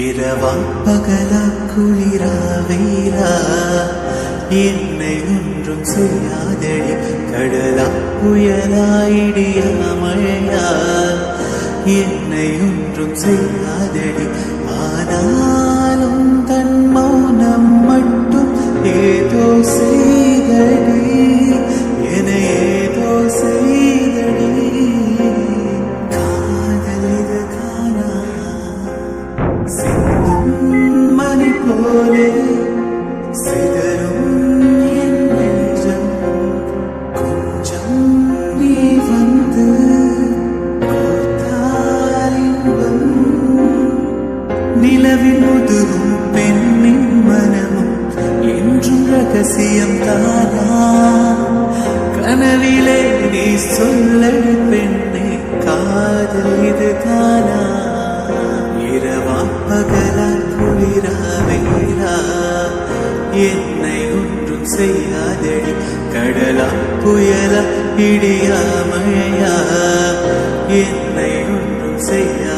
இரவா பகலா குளிரா வெயிலா என்னை ஒன்றும் செய்யாதடி கடலா புயலா இடியா மழையா என்னை ஒன்றும் செய்யாதடி ஆனாலும் தன் மௌனம் மட்டும் ஏதோ செய்தடி என ஏதோ செய்தடி காதல் இது காணா சிந்தும் மணி போலே ரகசியம் தானா கனவிலே நீ சொல்லடி பெண்ணே காதல் இது தானா? இரவா பகலா குளிரா வெயிலா என்னை ஒன்றும் செய்யாதடி கடலா புயலா இடியா மழையா என்னை ஒன்றும் செய்யா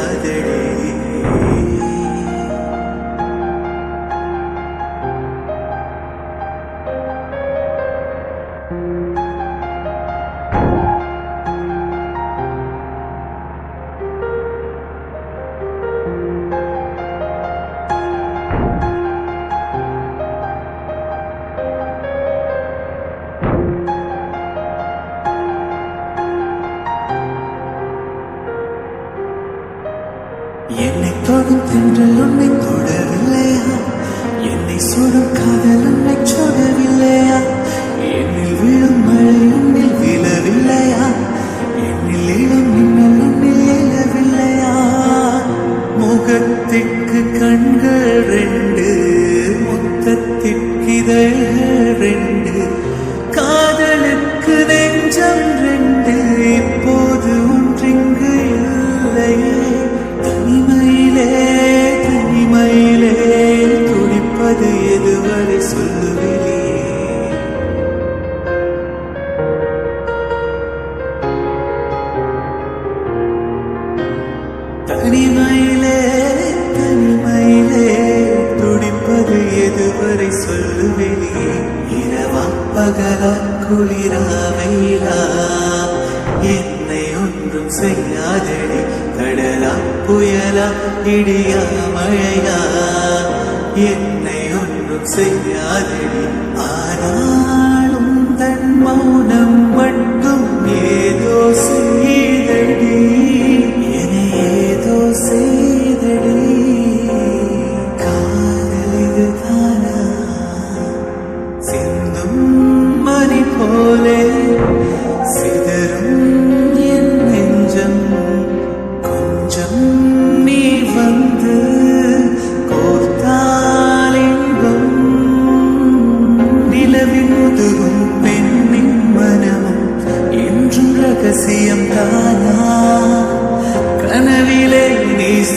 தென்றல் தொடவில்லையா என்னை சுடும் காதல் உன்னை தொடவில்லையா என்னில் விழும் மழை உன்னில் விழவில்லையா? என்னில் இளம் மின்னல் உன்னில் எழவில்லையா? முகத்திற்கு கண்கள் ரெண்டு முத்தத்திற்கு தனிமையிலே தனிமையிலே துடிப்பது எதுவரை சொல்லுவிலே இரவா பகலா குளிரா வெயிலா என்னை ஒன்றும் செய்யாதடி கடலா புயலா இடியா மழையா என்னை ஒன்றும் செய்யாதடி ஆனாலும்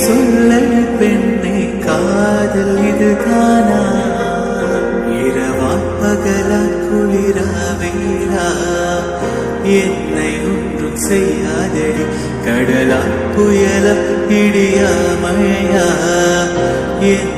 நீ பெண்ணை காதல் இது தானா இரவா பகலா குளிரா வெயிலா என்னை ஒன்றும் செய்யாதடி கடலா புயலா இடியா மழையா? என்